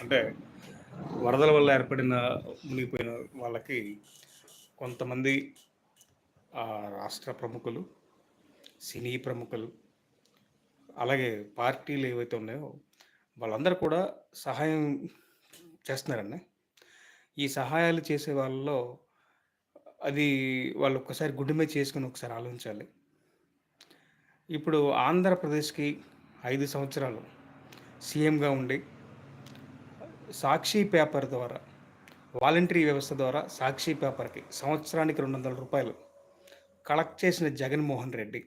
అంటే వరదల వల్ల ఏర్పడిన మునిగిపోయిన వాళ్ళకి కొంతమంది ఆ, రాష్ట్ర ప్రముఖులు సినీ ప్రముఖులు అలాగే పార్టీలు ఏవైతే ఉన్నాయో వాళ్ళందరూ కూడా సహాయం చేస్తున్నారండి. ఈ సహాయాలు చేసే వాళ్ళలో అది వాళ్ళు ఒక్కసారి గుడ్డి మీద చేసుకుని ఒకసారి ఆలోచించాలి. ఇప్పుడు ఆంధ్రప్రదేశ్కి ఐదు సంవత్సరాలు సీఎంగా ఉండి సాక్షి పేపర్ ద్వారా వాలంటరీ వ్యవస్థ ద్వారా సాక్షి పేపర్కి సంవత్సరానికి రెండు వందల రూపాయలు కలెక్ట్ చేసిన జగన్మోహన్ రెడ్డి.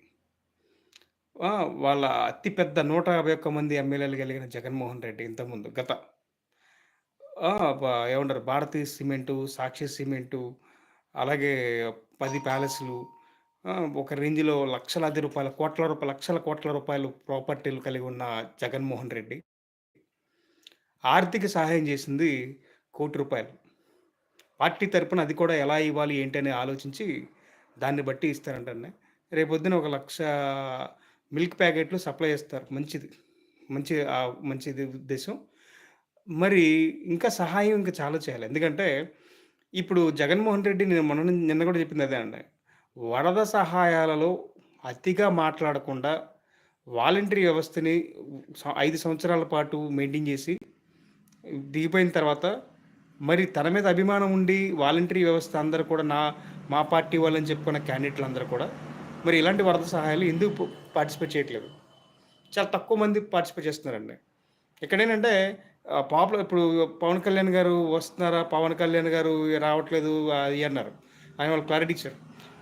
వాళ్ళ అతిపెద్ద నూట యాభై ఒక్క మంది ఎమ్మెల్యేలు కలిగిన జగన్మోహన్ రెడ్డి ఇంతకుముందు గత. ఏమంటారు భారతీయ సిమెంటు సాక్షి సిమెంటు అలాగే పది ప్యాలెస్లు ఒక రేంజ్లో లక్షలాది రూపాయల కోట్ల రూపాయల లక్షల కోట్ల రూపాయలు ప్రాపర్టీలు కలిగి ఉన్న జగన్మోహన్ రెడ్డి. ఆర్థిక సహాయం చేసింది కోటి రూపాయలు. పార్టీ తరపున అది కూడా ఎలా ఇవ్వాలి ఏంటి అని ఆలోచించి దాన్ని బట్టి ఇస్తారంటే రేపొద్దున ఒక లక్ష మిల్క్ ప్యాకెట్లు సప్లై చేస్తారు. మంచిది. మంచి మంచిది ఉద్దేశం. మరి ఇంకా సహాయం ఇంకా చాలా చేయాలి. ఎందుకంటే ఇప్పుడు జగన్మోహన్ రెడ్డి నేను మొన్న నిన్న కూడా చెప్పింది అదే అండి. వరద సహాయాలలో అతిగా మాట్లాడకుండా వాలంటరీ వ్యవస్థని స- ఐదు సంవత్సరాల పాటు మెయింటైన్ చేసి దిగిపోయిన తర్వాత మరి తన మీద అభిమానం ఉండి వాలంటరీ వ్యవస్థ అందరూ కూడా నా మా పార్టీ వాళ్ళని చెప్పుకున్న క్యాండిడేట్లు అందరూ కూడా మరి ఇలాంటి వరద సహాయాలు ఎందుకు పార్టిసిపేట్ చేయట్లేదు? చాలా తక్కువ మంది పార్టిసిపేట్ చేస్తున్నారండి. ఇక్కడ ఏంటంటే పాపులర్ ఇప్పుడు పవన్ కళ్యాణ్ గారు వస్తున్నారా? పవన్ కళ్యాణ్ గారు రావట్లేదు అది అన్నారు. ఆయన వాళ్ళు క్లారిటీ ఇచ్చారు.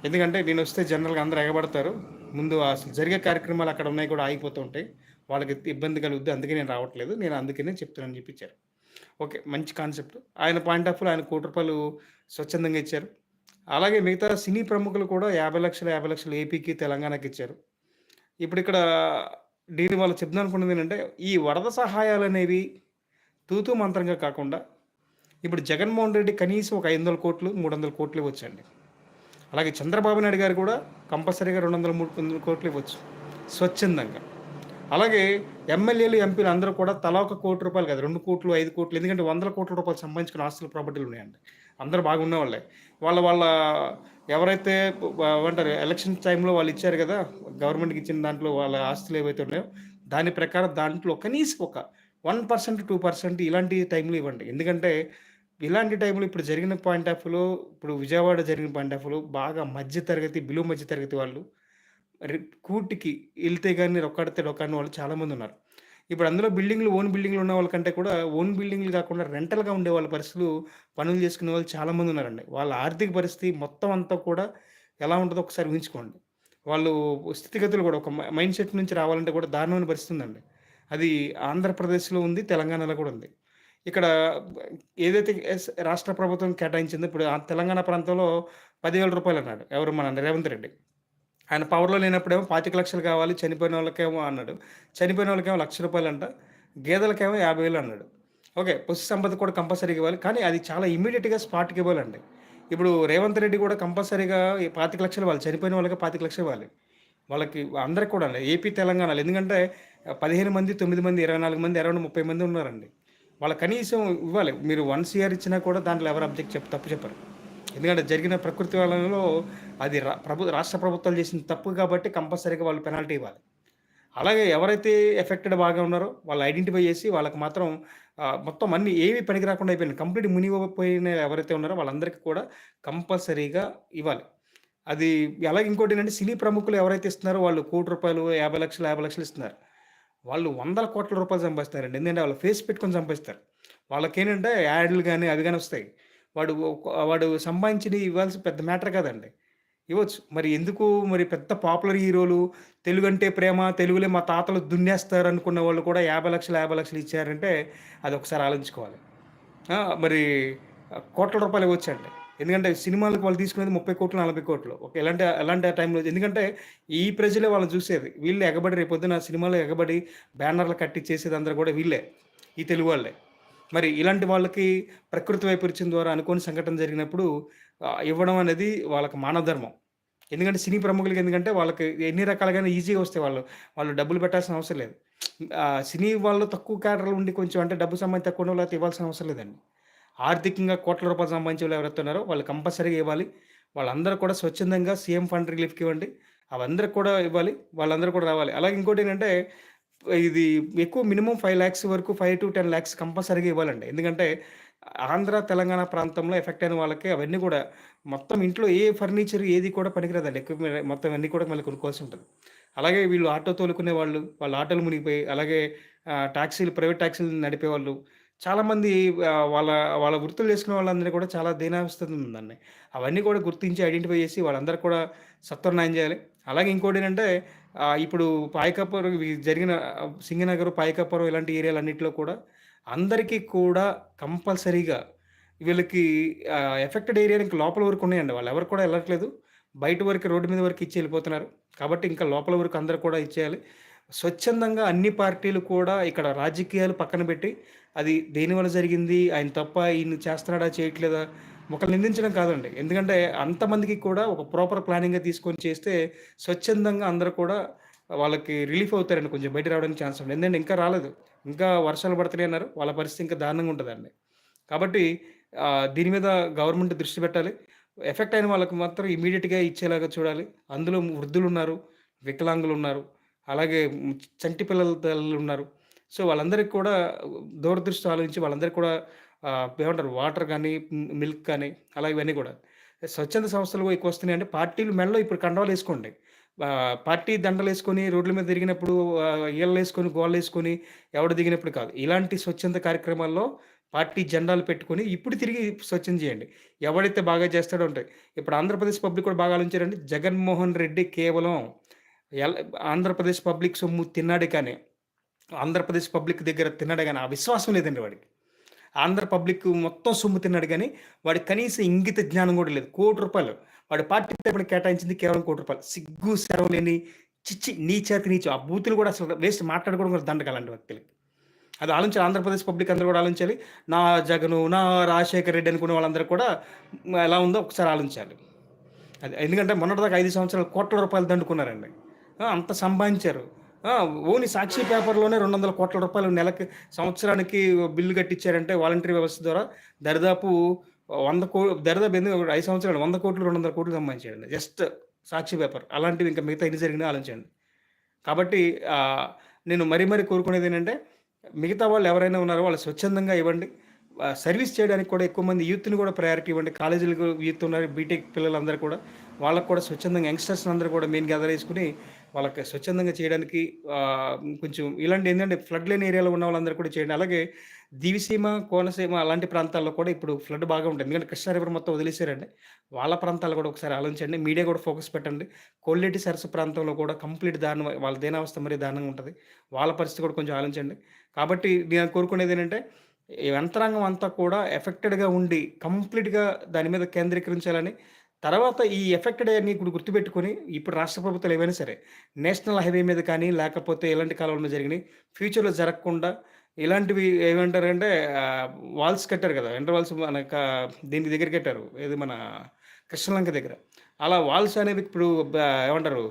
ఎందుకంటే నేను వస్తే జనరల్గా అందరూ ఎగబడతారు. ముందు అసలు జరిగే కార్యక్రమాలు అక్కడ ఉన్నాయి కూడా ఆగిపోతూ ఉంటాయి. వాళ్ళకి ఇబ్బంది కలుగుద్ది. అందుకే నేను రావట్లేదు. నేను అందుకనే చెప్తున్నాను చెప్పించారు ఓకే మంచి కాన్సెప్ట్. ఆయన పాయింట్ ఆఫ్ ఆయన కోటి రూపాయలు స్వచ్ఛందంగా ఇచ్చారు. అలాగే మిగతా సినీ ప్రముఖులు కూడా యాభై లక్షలు యాభై లక్షలు ఏపీకి తెలంగాణకి ఇచ్చారు. ఇప్పుడు ఇక్కడ దీని వాళ్ళు చెప్దాం అనుకున్నది ఏంటంటే ఈ వరద సహాయాలు అనేవి తూతూ మంత్రంగా కాకుండా ఇప్పుడు జగన్మోహన్ రెడ్డి కనీసం ఒక ఐదు వందల కోట్లు మూడు వందల కోట్లు ఇవ్వచ్చండి. అలాగే చంద్రబాబు నాయుడు గారు కూడా కంపల్సరీగా రెండు వందల మూడు వందల కోట్లు ఇవ్వచ్చు స్వచ్ఛందంగా. అలాగే ఎమ్మెల్యేలు ఎంపీలు అందరూ కూడా తలా ఒక కోటి రూపాయలు కాదు రెండు కోట్లు ఐదు కోట్లు ఎందుకంటే వందల కోట్ల రూపాయలు సంబంధించిన ఆస్తులు ప్రాపర్టీలు ఉన్నాయండి. అందరూ బాగున్న వాళ్ళే వాళ్ళ వాళ్ళ ఎవరైతే అంటారు ఏమంటారు ఎలక్షన్ టైంలో వాళ్ళు ఇచ్చారు కదా గవర్నమెంట్కి ఇచ్చిన దాంట్లో వాళ్ళ ఆస్తులు ఏవైతే ఉన్నాయో దాని ప్రకారం దాంట్లో కనీసం ఒక వన్ పర్సెంట్ టూ పర్సెంట్ ఇలాంటి టైంలో ఇవ్వండి. ఎందుకంటే ఇలాంటి టైంలో ఇప్పుడు జరిగిన పాయింట్ ఆఫ్ వ్యూలో ఇప్పుడు విజయవాడ జరిగిన పాయింట్ ఆఫ్ వ్యూలో బాగా మధ్య తరగతి బిలో మధ్య తరగతి వాళ్ళు కూటికి వెళ్తే కానీ రొక్కడితే రొక్కని వాళ్ళు చాలామంది ఉన్నారు ఇప్పుడు అందులో బిల్డింగ్లు ఓన్ బిల్డింగ్లు ఉన్న వాళ్ళకంటే కూడా ఓన్ బిల్డింగ్లు కాకుండా రెంటల్గా ఉండే వాళ్ళ పరిస్థితులు పనులు చేసుకునే వాళ్ళు చాలామంది ఉన్నారండి వాళ్ళ ఆర్థిక పరిస్థితి మొత్తం అంతా కూడా ఎలా ఉంటుందో ఒకసారి ఊహించుకోండి. వాళ్ళు స్థితిగతులు కూడా ఒక మైండ్ సెట్ నుంచి రావాలంటే కూడా దారుణమైన పరిస్థితి ఉందండి. అది ఆంధ్రప్రదేశ్లో ఉంది తెలంగాణలో కూడా ఉంది. ఇక్కడ ఏదైతే రాష్ట్ర ప్రభుత్వం కేటాయించిందో ఇప్పుడు ఆ తెలంగాణ ప్రాంతంలో పదివేల రూపాయలు అన్నాడు ఎవరు? మన రేవంత్ రెడ్డి. ఆయన పవర్లో లేనప్పుడేమో పాతిక లక్షలు కావాలి చనిపోయిన వాళ్ళకేమో అన్నాడు. చనిపోయిన వాళ్ళకేమో లక్ష రూపాయలు అంట గేదెలకేమో యాభై వేలు అన్నాడు. ఓకే పశు సంపద కూడా కంపల్సరీగా ఇవ్వాలి కానీ అది చాలా ఇమీడియట్గా స్పాట్కి ఇవ్వాలండి. ఇప్పుడు రేవంత్ రెడ్డి కూడా కంపల్సరీగా పాతిక లక్షలు ఇవ్వాలి చనిపోయిన వాళ్ళకి పాతిక లక్షలు ఇవ్వాలి. వాళ్ళకి అందరికి కూడా ఏపీ తెలంగాణలో ఎందుకంటే పదిహేను మంది తొమ్మిది మంది ఇరవై నాలుగు మంది ఇరవై ముప్పై మంది ఉన్నారండి. వాళ్ళ కనీసం ఇవ్వాలి. మీరు వన్ సిఆర్ ఇచ్చినా కూడా దాంట్లో ఎవరు అబ్జెక్ట్ చెప్ తప్పు చెప్పరు. ఎందుకంటే జరిగిన ప్రకృతి వలనలో అది రా- ప్రభు రాష్ట్ర ప్రభుత్వాలు చేసిన తప్పు కాబట్టి కంపల్సరీగా వాళ్ళు పెనాల్టీ ఇవ్వాలి. అలాగే ఎవరైతే ఎఫెక్టెడ్ బాగా ఉన్నారో వాళ్ళు ఐడెంటిఫై చేసి వాళ్ళకి మాత్రం మొత్తం అన్ని ఏవి పనికి రాకుండా అయిపోయినాయి కంప్లీట్ మునిగిపోయిన ఎవరైతే ఉన్నారో వాళ్ళందరికీ కూడా కంపల్సరీగా ఇవ్వాలి. అది అలాగే ఇంకోటి ఏంటంటే సినీ ప్రముఖులు ఎవరైతే ఇస్తున్నారో వాళ్ళు కోటి రూపాయలు యాభై లక్షలు యాభై లక్షలు ఇస్తున్నారు. వాళ్ళు వందల కోట్ల రూపాయలు సంపాదిస్తారండి ఎందుకంటే వాళ్ళు ఫేస్ పెట్టుకొని సంపాదిస్తారు. వాళ్ళకేంటంటే యాడ్లు కానీ అవి కానీ వస్తాయి. వాడు వాడు సంపాదించినవి ఇవ్వాల్సి పెద్ద మ్యాటర్ కదండి. ఇవ్వచ్చు. మరి ఎందుకు? మరి పెద్ద పాపులర్ హీరోలు తెలుగు అంటే ప్రేమ తెలుగులే మా తాతలు దున్నేస్తారు అనుకున్న వాళ్ళు కూడా యాభై లక్షలు యాభై లక్షలు ఇచ్చారంటే అది ఒకసారి ఆలోచించుకోవాలి. మరి కోట్ల రూపాయలు ఇవ్వచ్చండి. ఎందుకంటే సినిమాలకు వాళ్ళు తీసుకునేది ముప్పై కోట్లు నలభై కోట్లు. ఓకే ఎలాంటి ఎలాంటి టైంలో ఎందుకంటే ఈ ప్రజలే వాళ్ళని చూసేది. వీళ్ళు ఎగబడి రేపొద్దున సినిమాలో ఎగబడి బ్యానర్లు కట్టి చేసేది అందరూ కూడా వీళ్ళే. ఈ తెలుగు వాళ్ళే. మరి ఇలాంటి వాళ్ళకి ప్రకృతి వైపరీత్యం ద్వారా అనుకోని సంఘటన జరిగినప్పుడు ఇవ్వడం అనేది వాళ్ళకి మానవ ధర్మం ఎందుకంటే సినీ ప్రముఖులకి ఎందుకంటే వాళ్ళకి ఎన్ని రకాలుగా ఈజీగా వస్తాయి వాళ్ళు వాళ్ళు డబ్బులు పెట్టాల్సిన అవసరం లేదు సినీ వాళ్ళు తక్కువ క్యాడర్‌లో ఉండి కొంచెం అంటే డబ్బు సంబంధించి తక్కువ లేకపోతే ఇవ్వాల్సిన అవసరం లేదండి. ఆర్థికంగా కోట్ల రూపాయలు సంబంధించి వాళ్ళు ఎవరైతే ఉన్నారో వాళ్ళు కంపల్సరీగా ఇవ్వాలి. వాళ్ళందరూ కూడా స్వచ్ఛందంగా సీఎం ఫండ్ రిలీఫ్‌కి ఇవ్వండి. అవందరికి కూడా ఇవ్వాలి. వాళ్ళందరూ కూడా రావాలి. అలాగే ఇంకోటి ఏంటంటే ఇది ఎక్కువ మినిమం ఫైవ్ ల్యాక్స్ వరకు 5-10,00,000 కంపల్సరీగా ఇవ్వాలండి. ఎందుకంటే ఆంధ్ర, తెలంగాణ ప్రాంతంలో ఎఫెక్ట్ అయిన వాళ్ళకి అవన్నీ కూడా మొత్తం ఇంట్లో ఏ ఫర్నిచర్ ఏది కూడా పనికిరాదండి. ఎక్విప్‌మెంట్ మొత్తం అన్నీ కూడా మళ్ళీ కొనుక్కోవాల్సి ఉంటుంది అలాగే వీళ్ళు ఆటో తోలుకునే వాళ్ళు, వాళ్ళ ఆటోలు మునిగిపోయి అలాగే ట్యాక్సీలు టాక్సీలు ప్రైవేట్ నడిపే నడిపేవాళ్ళు చాలామంది వాళ్ళ వాళ్ళ వృత్తులు చేసుకునే వాళ్ళందరినీ కూడా చాలా దీనావస్థ ఉందండి. అవన్నీ కూడా గుర్తించి ఐడెంటిఫై చేసి వాళ్ళందరూ కూడా సత్వరనాయం చేయాలి. అలాగే ఇంకోటి ఏంటంటే ఇప్పుడు పాయకపురం జరిగిన సింగనగర్, పాయకపురం ఇలాంటి ఏరియాలన్నింటిలో కూడా అందరికీ కూడా కంపల్సరీగా వీళ్ళకి ఎఫెక్టెడ్ ఏరియాకి లోపల వరకు ఉన్నాయండి. వాళ్ళు ఎవరు కూడా వెళ్ళట్లేదు బయట వరకు రోడ్డు మీద వరకు ఇచ్చి వెళ్ళిపోతున్నారు కాబట్టి ఇంకా లోపల వరకు అందరు కూడా ఇచ్చేయాలి. స్వచ్ఛందంగా అన్ని పార్టీలు కూడా ఇక్కడ రాజకీయాలు పక్కన పెట్టి అది దేనివల్ల జరిగింది? ఆయన తప్ప ఈయన చేస్తున్నాడా? చేయట్లేదా? ఒకళ్ళని నిందించడం కాదండి. ఎందుకంటే అంతమందికి కూడా ఒక ప్రాపర్ ప్లానింగ్‌గా తీసుకొని చేస్తే స్వచ్ఛందంగా అందరూ కూడా వాళ్ళకి రిలీఫ్ అవుతారండి. కొంచెం బయట రావడానికి ఛాన్స్ ఉంది. ఎందుకంటే ఇంకా రాలేదు. ఇంకా వర్షాలు పడుతున్నాయి అన్నారు. వాళ్ళ పరిస్థితి ఇంకా దారుణంగా ఉంటుందండి కాబట్టి దీని మీద గవర్నమెంట్ దృష్టి పెట్టాలి. ఎఫెక్ట్ అయిన వాళ్ళకి మాత్రం ఇమ్మీడియేట్‌గా ఇచ్చేలాగా చూడాలి. అందులో వృద్ధులు ఉన్నారు అలాగే చంటి పిల్లల తల్లులున్నారు. సో, వాళ్ళందరికీ కూడా దూరదృష్టి ఆలోచించి వాళ్ళందరికీ కూడా ఏమంటారు వాటర్ కానీ మిల్క్ కానీ అలా ఇవన్నీ కూడా. స్వచ్ఛంద సంస్థలు ఎక్కువ వస్తున్నాయి అంటే పార్టీలు మెడలో ఇప్పుడు కండవాలు వేసుకోండి పార్టీ దండలు వేసుకొని రోడ్ల మీద తిరిగినప్పుడు ఈళ్ళు వేసుకొని గోళ్ళు వేసుకొని ఎవడు దిగినప్పుడు కాదు. ఇలాంటి స్వచ్ఛంద కార్యక్రమాల్లో పార్టీ జెండాలు పెట్టుకొని ఇప్పుడు తిరిగి స్వచ్ఛం చేయండి. ఎవడైతే బాగా చేస్తాడో ఉంటాయి. ఇప్పుడు ఆంధ్రప్రదేశ్ పబ్లిక్ కూడా బాగా ఆలోచించారండి. జగన్మోహన్ రెడ్డి కేవలం ఎల్ ఆంధ్రప్రదేశ్ పబ్లిక్ సొమ్ము తిన్నాడే కానీ, ఆంధ్రప్రదేశ్ పబ్లిక్ దగ్గర తిన్నాడే కానీ ఆ విశ్వాసం లేదండి వాడికి. ఆంధ్ర పబ్లిక్ మొత్తం సొమ్ము తిన్నాడు కానీ వాడి కనీసం ఇంగిత జ్ఞానం కూడా లేదు. కోటి రూపాయలు వాడి పార్టీ తరపున కేటాయించింది కేవలం కోటి రూపాయలు సిగ్గు, శరం లేని చిచ్చి నీచేతి నీచు ఆ బూతులు కూడా అసలు వేస్ట్ మాట్లాడుకోవడం కూడా దండకాలండి వ్యక్తులకి. అది ఆలోచించాలి ఆంధ్రప్రదేశ్ పబ్లిక్ అందరూ కూడా ఆలోచించాలి. నా జగను, నా రాజశేఖర్ రెడ్డి అనుకునే వాళ్ళందరూ కూడా ఎలా ఉందో ఒకసారి ఆలోచించాలి. అది ఎందుకంటే మొన్నటిదాకా ఐదు సంవత్సరాలు కోట్ల రూపాయలు దండుకున్నారండి. అంత సంపాదించారు. ఓన్లీ సాక్షి పేపర్‌లోనే రెండు వందల కోట్ల రూపాయలు నెలకి సంవత్సరానికి బిల్లు కట్టించారంటే వాలంటరీ వ్యవస్థ ద్వారా దరిదాపు వంద కో దరిదాపు ఎందుకు ఐదు సంవత్సరాలు 100,00,00,000, 200,00,00,000 సంపాదించాడండి. జస్ట్ సాక్షి పేపర్. అలాంటివి ఇంకా మిగతా ఎన్ని జరిగినా ఆలోచించండి. కాబట్టి నేను మరీ మరీ కోరుకునేదేంటంటే మిగతా వాళ్ళు ఎవరైనా ఉన్నారో వాళ్ళు స్వచ్ఛందంగా ఇవ్వండి. సర్వీస్ చేయడానికి కూడా ఎక్కువ మంది యూత్‌ని కూడా ప్రయారిటీ ఇవ్వండి. కాలేజీలకు యూత్ ఉన్నారు. బీటెక్ పిల్లలందరూ కూడా వాళ్ళకు కూడా స్వచ్ఛందంగా యంగ్స్టర్స్ అందరూ కూడా మెయిన్ గ్యాదర్ వేసుకుని వాళ్ళకి స్వచ్ఛందంగా చేయడానికి కొంచెం ఇలాంటి ఏంటంటే ఫ్లడ్ లేని ఏరియాలో ఉన్న వాళ్ళందరూ కూడా చేయండి. అలాగే దివిసీమ, కోనసీమ అలాంటి ప్రాంతాల్లో కూడా ఇప్పుడు ఫ్లడ్ బాగా ఉంటుంది. ఎందుకంటే కృష్ణా రివర్ మొత్తం వదిలేసారండి. వాళ్ళ ప్రాంతాలు కూడా ఒకసారి ఆలోచించండి. మీడియా కూడా ఫోకస్ పెట్టండి. కొల్లేటి సరస్సు ప్రాంతంలో కూడా కంప్లీట్ దారుణం వాళ్ళ దేనావస్థ మరీ దారుణంగా ఉంటుంది వాళ్ళ పరిస్థితి కూడా కొంచెం ఆలోచించండి. కాబట్టి నేను కోరుకునేది ఏంటంటే యంత్రాంగం అంతా కూడా ఎఫెక్టెడ్‌గా ఉండి కంప్లీట్‌గా దాని మీద కేంద్రీకరించాలని, తర్వాత ఈ ఎఫెక్టెడ్ అయన్నీ ఇప్పుడు గుర్తుపెట్టుకొని ఇప్పుడు రాష్ట్ర ప్రభుత్వాలు ఏవైనా సరే నేషనల్ హైవే మీద కానీ, లేకపోతే ఎలాంటి కాలంలో మీద ఫ్యూచర్‌లో జరగకుండా ఇలాంటివి ఏమంటారంటే అంటే వాల్స్ కట్టారు కదా! ఇంటర్ వాల్స్ మన దీని దీనికి దగ్గర కట్టారు. ఏది మన కృష్ణలంక దగ్గర. అలా వాల్స్ అనేవి ఇప్పుడు ఏమంటారు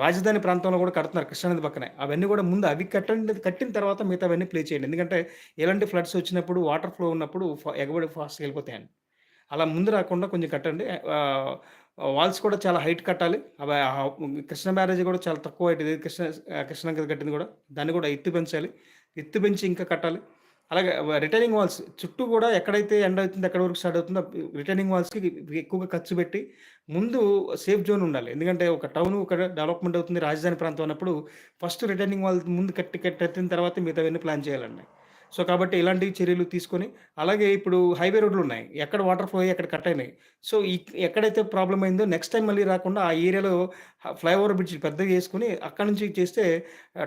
రాజధాని ప్రాంతంలో కూడా కడుతున్నారు కృష్ణానది పక్కనే. అవన్నీ కూడా ముందు అవి కట్టండి కట్టిన తర్వాత మిగతా అవన్నీ ప్లే చేయండి. ఎందుకంటే ఎలాంటి ఫ్లడ్స్ వచ్చినప్పుడు వాటర్ ఫ్లో ఉన్నప్పుడు ఎగబడి ఫాస్ట్‌గా వెళ్ళిపోతాయండి. అలా ముందు రాకుండా కొంచెం కట్టండి. వాల్స్ కూడా చాలా హైట్ కట్టాలి. అవి కృష్ణ బ్యారేజ్ కూడా చాలా తక్కువ హైట్ ఇది కృష్ణ ఆహ్, కట్టింది కూడా. దాన్ని కూడా ఎత్తు పెంచాలి. ఎత్తు పెంచి ఇంకా కట్టాలి. అలాగే రిటైనింగ్ వాల్స్ చుట్టూ కూడా ఎక్కడైతే ఎండ్ అవుతుందో ఎక్కడ వరకు స్టార్ట్ అవుతుందో రిటైనింగ్ వాల్స్‌కి ఎక్కువగా ఖర్చు పెట్టి ముందు సేఫ్ జోన్ ఉండాలి. ఎందుకంటే ఒక టౌన్ ఒక డెవలప్‌మెంట్ అవుతుంది. రాజధాని ప్రాంతం అన్నప్పుడు ఫస్ట్ రిటైనింగ్ వాల్ ముందు కట్టి కట్టిన తర్వాత మిగతావన్నీ ప్లాన్ చేయాలండి. సో, కాబట్టి ఇలాంటి చర్యలు తీసుకొని అలాగే ఇప్పుడు హైవే రోడ్లు ఉన్నాయి ఎక్కడ వాటర్ ఫ్లో అయ్యి ఎక్కడ కట్ అయినాయి. సో, ఈ ఎక్కడైతే ప్రాబ్లమ్ అయిందో నెక్స్ట్ టైం మళ్ళీ రాకుండా ఆ ఏరియాలో ఫ్లైఓవర్ బ్రిడ్జ్ పెద్దగా వేసుకుని అక్కడి నుంచి చేస్తే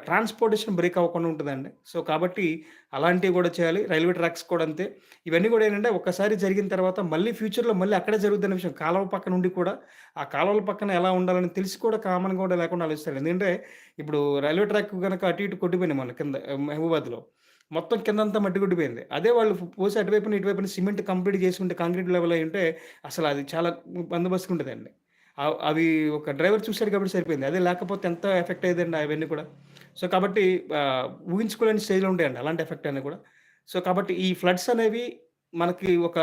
ట్రాన్స్‌పోర్టేషన్ బ్రేక్ అవ్వకుండా ఉంటుందండి సో, కాబట్టి అలాంటివి కూడా చేయాలి. రైల్వే ట్రాక్స్ కూడా అంతే. ఇవన్నీ కూడా ఏంటంటే ఒక్కసారి జరిగిన తర్వాత మళ్ళీ ఫ్యూచర్‌లో మళ్ళీ అక్కడే జరుగుతున్న విషయం. కాలువ పక్కన ఉండి కూడా ఆ కాలువల పక్కన ఎలా ఉండాలని తెలిసి కూడా కామన్‌గా కూడా లేకుండా ఆలోచిస్తారు. ఎందుకంటే ఇప్పుడు రైల్వే ట్రాక్ కనుక అటు ఇటు కొట్టిపోయినాయి మన కింద మహబూబాద్‌లో. మొత్తం కిందంతా మట్టి గుడ్డిపోయింది అదే వాళ్ళు పోసి అటువైపున, ఇటువైపున సిమెంట్ కంప్లీట్ చేసుకుంటే కాంక్రీట్ లెవెల్ ఉంటే అసలు అది చాలా బందోబస్తుగా ఉంటుందండి అవి ఒక డ్రైవర్ చూసాడు కాబట్టి సరిపోయింది. అదే లేకపోతే ఎంత ఎఫెక్ట్ అయ్యేదండి అవన్నీ కూడా. సో, కాబట్టి ఊహించుకోలేని స్టేజ్‌లో ఉంటాయండి అలాంటి ఎఫెక్ట్ అన్నీ కూడా. సో, కాబట్టి ఈ ఫ్లడ్స్ అనేవి మనకి ఒక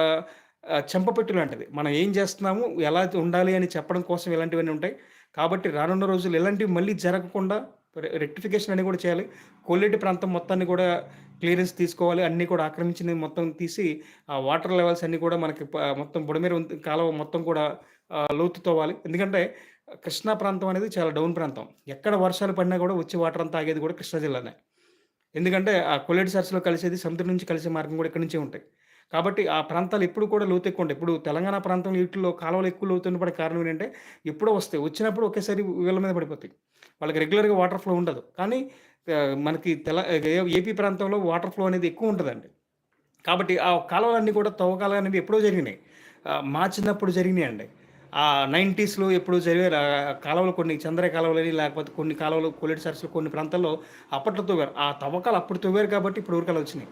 చెంపపెట్టు లాంటిది. మనం ఏం చేస్తున్నాము, ఎలా ఉండాలి అని చెప్పడం కోసం ఇలాంటివన్నీ ఉంటాయి. కాబట్టి రానున్న రోజులు ఇలాంటివి మళ్ళీ జరగకుండా రెక్టిఫికేషన్ అనేది కూడా చేయాలి. కోలేటి ప్రాంతం మొత్తాన్ని కూడా క్లియరెన్స్ తీసుకోవాలి. అన్నీ కూడా ఆక్రమించినవి మొత్తం తీసి ఆ వాటర్ లెవెల్స్ అన్నీ కూడా మనకి మొత్తం బుడమేరు కాలువ మొత్తం కూడా లోతు తవ్వాలి. ఎందుకంటే కృష్ణా ప్రాంతం అనేది చాలా డౌన్ ప్రాంతం. ఎక్కడ వర్షాలు పడినా కూడా వచ్చే వాటర్ అంతా ఆగేది కూడా కృష్ణా జిల్లానే. ఎందుకంటే ఆ కొల్లేటి సరస్సులో కలిసేది సముద్రం నుంచి కలిసే మార్గం కూడా ఇక్కడి నుంచే ఉంటాయి. కాబట్టి ఆ ప్రాంతాలు ఎప్పుడు కూడా లోతు ఎక్కువ ఉంటాయి. ఇప్పుడు తెలంగాణ ప్రాంతంలో వీటిలో కాలువలు ఎక్కువ లోతు కారణం ఏంటంటే ఎప్పుడో వస్తాయి. వచ్చినప్పుడు ఒకేసారి వీళ్ళ మీద పడిపోతాయి. వాళ్ళకి రెగ్యులర్‌గా వాటర్ ఫ్లో ఉండదు. కానీ మనకి తెల ఏపీ ప్రాంతంలో వాటర్ ఫ్లో అనేది ఎక్కువ ఉంటుందండి కాబట్టి ఆ కాలువలన్నీ కూడా తవ్వకాలనేవి ఎప్పుడో జరిగినాయి. మా చిన్నప్పుడు జరిగినాయి అండి ఆ నైంటీస్లో ఎప్పుడు జరిగే కాలువలు కొన్ని చంద్ర కాలువలని లేకపోతే కొన్ని కాలువలు కొల్లేటి సరస్సులు కొన్ని ప్రాంతాల్లో అప్పట్లో తవ్వారు. ఆ తవ్వకాలు అప్పుడు తవ్వారు కాబట్టి ఇప్పుడు ఊరికాలు వచ్చినాయి.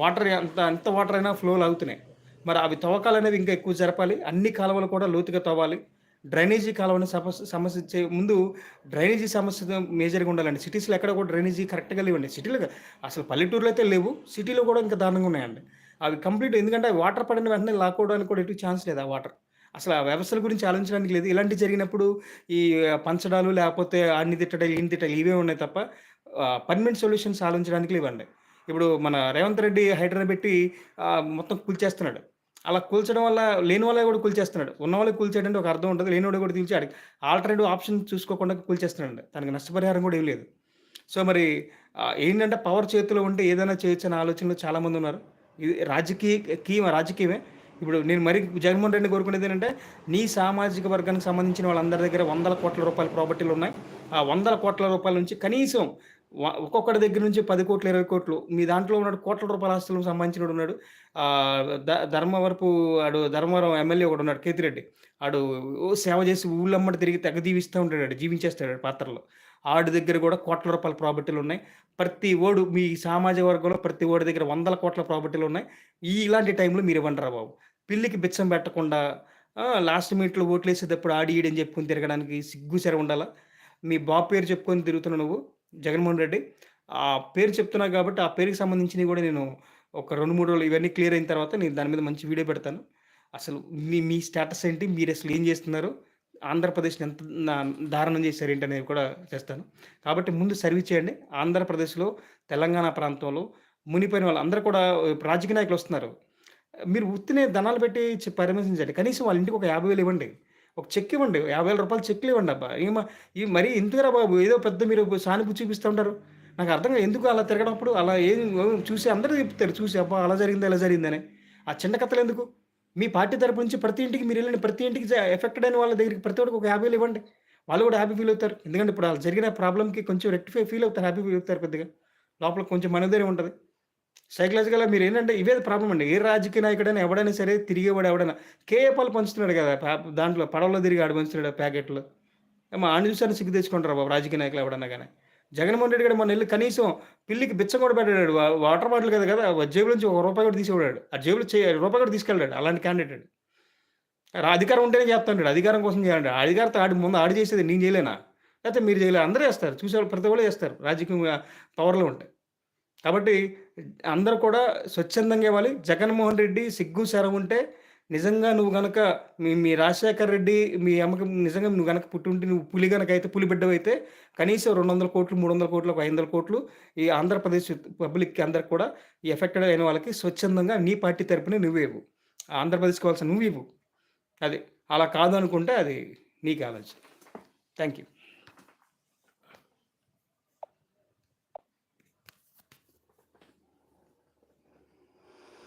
వాటర్ ఎంత ఎంత వాటర్ అయినా ఫ్లోలు అవుతున్నాయి మరి అవి తవ్వకాలనేవి ఇంకా ఎక్కువ జరపాలి. అన్ని కాలువలు కూడా లోతుగా తవ్వాలి. డ్రైనేజీ కాలువని సమస్య సమస్య ఇచ్చే ముందు డ్రైనేజీ సమస్య మేజర్‌గా ఉండాలండి. సిటీస్‌లో ఎక్కడ కూడా డ్రైనేజీ కరెక్ట్‌గా లేవండి. సిటీలో అసలు పల్లెటూరులో అయితే లేవు. సిటీలో కూడా ఇంకా దారుణంగా ఉన్నాయండి. అవి కంప్లీట్ ఎందుకంటే వాటర్ పడిన వెంటనే లాక్కోవడానికి కూడా ఎటు ఛాన్స్ లేదు ఆ వాటర్. అసలు ఆ వ్యవస్థల గురించి ఆలోచించడానికి లేదు. ఇలాంటివి జరిగినప్పుడు ఈ పంచడాలు లేకపోతే అన్ని తిట్టడాలు, ఈడిని తిట్టాలు ఇవే ఉన్నాయి తప్ప పర్మనెంట్ సొల్యూషన్స్ ఆలోచించడానికి లేవండి. ఇప్పుడు మన రేవంత్ రెడ్డి హైడ్రా పెట్టి మొత్తం కూల్చేస్తున్నాడు. అలా కూల్చడం వల్ల లేని వాళ్ళే కూడా కూల్చేస్తున్నాడు. ఉన్నవాళ్ళకి కూల్చాడంటే ఒక అర్థం ఉంటుంది లేనోడిని కూడా తీల్చి ఆడికి ఆల్టర్‌నేటివ్ ఆప్షన్ చూసుకోకుండా కూల్చేస్తున్నాడు దానికి నష్టపరిహారం కూడా ఏమి లేదు. సో, మరి ఏంటంటే పవర్ చేతిలో ఉంటే ఏదైనా చేయొచ్చనే ఆలోచనలో చాలామంది ఉన్నారు. ఇది రాజకీయ కీమ రాజకీయమే. ఇప్పుడు నేను మరి జగన్మోహన్ రెడ్డిని కోరుకునేది ఏంటంటే, నీ సామాజిక వర్గానికి సంబంధించిన వాళ్ళందరి దగ్గర వందల కోట్ల రూపాయల ప్రాపర్టీలు ఉన్నాయి. ఆ వందల కోట్ల రూపాయల నుంచి కనీసం ఒక్కొక్కటి దగ్గర నుంచి పది కోట్లు ఇరవై కోట్లు మీ దాంట్లో ఉన్నాడు కోట్ల రూపాయల ఆస్తులకు సంబంధించిన ఉన్నాడు. ధర్మవరపు ఆడు ధర్మవరం ఎమ్మెల్యే ఒకడున్నాడు కేతిరెడ్డి. ఆడు ఓ సేవ చేసి ఊళ్ళమ్మటి తిరిగి తెగ దీవిస్తా ఉంటాడు జీవించేస్తాడు ఆడు పాత్రలో. ఆడు దగ్గర కూడా కోట్ల రూపాయల ప్రాపర్టీలు ఉన్నాయి. ప్రతి ఓడు మీ సామాజిక వర్గంలో ప్రతి ఓడి దగ్గర వందల కోట్ల ప్రాపర్టీలు ఉన్నాయి. ఈ ఇలాంటి టైంలో మీరు ఇవ్వండిరా బాబు. పిల్లికి బిచ్చం పెట్టకుండా లాస్ట్ మినిట్‌లో ఓట్లేసేటప్పుడు వేసేటప్పుడు ఆడి ఈడని చెప్పుకొని తిరగడానికి సిగ్గు శరం ఉండాలా? మీ బాబు పేరు చెప్పుకొని తిరుగుతున్నావు నువ్వు జగన్మోహన్ రెడ్డి. ఆ పేరు చెప్తున్నా కాబట్టి ఆ పేరుకి సంబంధించినవి కూడా నేను ఒక 2, 3 రోజులు ఇవన్నీ క్లియర్ అయిన తర్వాత నేను దాని మీద మంచి వీడియో పెడతాను. అసలు మీ మీ స్టేటస్ ఏంటి? మీరు అసలు ఏం చేస్తున్నారు? ఆంధ్రప్రదేశ్‌ని ఎంత నా దారుణం చేశారు ఏంటి అనేది కూడా చేస్తాను. కాబట్టి ముందు సర్వీస్ చేయండి. ఆంధ్రప్రదేశ్‌లో, తెలంగాణ ప్రాంతంలో మునిపోయిన వాళ్ళు అందరూ కూడా రాజకీయ నాయకులు వస్తున్నారు. మీరు ఉత్తినే ధనాలు పెట్టి పరిమితించండి కనీసం వాళ్ళ ఇంటికి ఒక యాభై వేలు ఇవ్వండి. ఒక చెక్ ఇవ్వండి. యాభై వేల రూపాయలు చెక్‌లు ఇవ్వండి అబ్బా! ఈ ఈ మరీ ఎందుకురా బాబు ఏదో పెద్ద మీరు సానుభూతి చూపిస్తుంటారు నాకు అర్థం ఎందుకు అలా తిరగడప్పుడు అలా ఏం చూసి అందరూ చెప్తారు చూసి అబ్బా! అలా జరిగింది, ఇలా జరిగిందని. ఆ చిన్న కథలు ఎందుకు? మీ పార్టీ తరపు నుంచి ప్రతి ఇంటికి మీరు వెళ్ళిన ప్రతి ఇంటికి ఎఫెక్టెడ్ అయిన వాళ్ళ దగ్గరికి ప్రతి ఒక్కరికి ఒక 50,000 ఇవ్వండి. వాళ్ళు కూడా హ్యాపీ ఫీల్ అవుతారు. ఎందుకంటే ఇప్పుడు అలా జరిగిన ప్రాబ్లమ్‌కి కొంచెం రెక్టిఫై ఫీల్ అవుతారు. హ్యాపీ ఫీల్ అవుతారు కొద్దిగా. లోపల కొంచెం మనోధైర్యం ఉంటుంది సైకలాజికల్‌గా మీరేంటంటే ఇవే ప్రాబ్లమ్ అండి. ఏ రాజకీయ నాయకుడైనా ఎవడైనా సరే తిరిగేవాడు ఎవడైనా కేఏ పాలు పంచుతున్నాడు కదా! దాంట్లో పడవలో తిరిగి ఆడు పంచుతున్నాడు ప్యాకెట్లు. మా ఆడిని చూసాను సిగ్గు తెచ్చుకుంటారా బాబు రాజకీయ నాయకులు ఎవడన్నా కానీ జగన్మోహన్ రెడ్డి గారు మొన్నెళ్ళి కనీసం పిల్లికి బిచ్చం కూడా పెట్టాడు. వా వాటర్ బాటిల్ కదా కదా! జేబులో నుంచి ఒక రూపాయి కూడా తీసి ఆ జేబులో చే రూపాయి కూడా తీసుకెళ్ళాడు. అలాంటి క్యాండిడేట్ అధికారం ఉంటేనే చేస్తాడు అధికారం కోసం చేయాలంటే అధికారంతో ఆడి ముందు ఆడి చేసేది నేను చేయలేనా? లేకపోతే మీరు చేయలేదు అందరూ చేస్తారు. చూసేవాళ్ళు ప్రతి వాళ్ళు చేస్తారు. రాజకీయంగా పవర్‌లో ఉంటాయి కాబట్టి అందరూ కూడా స్వచ్ఛందంగా ఇవ్వాలి. జగన్మోహన్ రెడ్డి సిగ్గు, శరం ఉంటే నిజంగా నువ్వు గనక మీ మీ రాజశేఖర్ రెడ్డి మీ అమ్మకి నిజంగా నువ్వు గనక పుట్టుంటే నువ్వు పులి గనక అయితే పులి బిడ్డవైతే కనీసం 200,00,00,000, 300,00,00,000 ఒక 500,00,00,000 ఈ ఆంధ్రప్రదేశ్ పబ్లిక్‌కి అందరికి కూడా ఈ ఎఫెక్టెడ్ అయిన వాళ్ళకి స్వచ్ఛందంగా నీ పార్టీ తరపున నువ్వేవు ఇవ్వు. ఆంధ్రప్రదేశ్‌కి కావాల్సిన నువ్వు ఇవ్వు. అది. అలా కాదు అనుకుంటే అది నీకు ఆలోచన. Thank you.